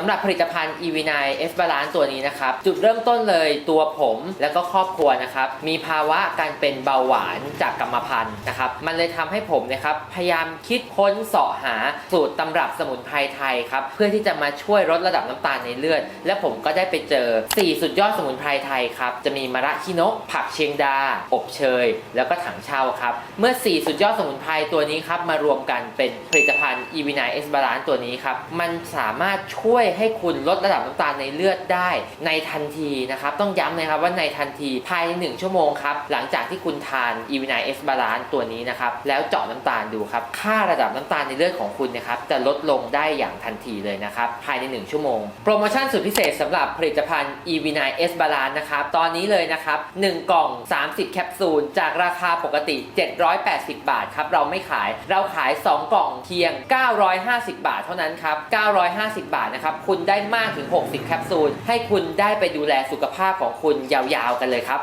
สำหรับผลิตภัณฑ์ EV9 F Balance ตัวนี้นะครับ จุดเริ่มต้นเลยตัวผมแล้วก็ครอบครัวนะครับ มีภาวะการเป็นเบาหวานจากกรรมพันธุ์นะครับ มันเลยทำให้ผมนะครับ พยายามคิดค้นเสาะหาสูตรตำรับสมุนไพรไทยครับ เพื่อที่จะมาช่วยลดระดับน้ำตาลในเลือด และผมก็ได้ไปเจอ 4 สุดยอดสมุนไพรไทยครับ จะมีมะระขี้นก ผักเชียงดา อบเชย แล้วก็ถังเช่าครับ เมื่อ 4 สุดยอดสมุนไพรตัวนี้ครับมารวมกันเป็นผลิตภัณฑ์ EV9 S Balance ตัวนี้ครับมันสามารถช่วยให้คุณลดระดับน้ำตาลในเลือดได้ในทันทีนะครับ ต้องย้ำนะครับว่าในทันทีภายใน 1 ชั่วโมงครับ หลังจากที่คุณทาน EV9 S Balance ตัวนี้นะครับ แล้วเจาะน้ำตาลดูครับ ค่าระดับน้ำตาลในเลือดของคุณนะครับ จะลดลงได้อย่างทันทีเลยนะครับ ภายใน 1 ชั่วโมง โปรโมชั่นสุดพิเศษสำหรับผลิตภัณฑ์ EV9 S Balance นะครับ ตอนนี้เลยนะครับ1กล่อง 30 แคปซูล จากราคาปกติ 780 บาทครับ เราไม่ขาย เราขาย 2 กล่องเพียง 950 บาท เท่านั้นครับ 950 บาทนะครับครับ คุณได้มากถึง 60 แคปซูล ให้คุณได้ไปดูแลสุขภาพของคุณยาวๆกันเลยครับ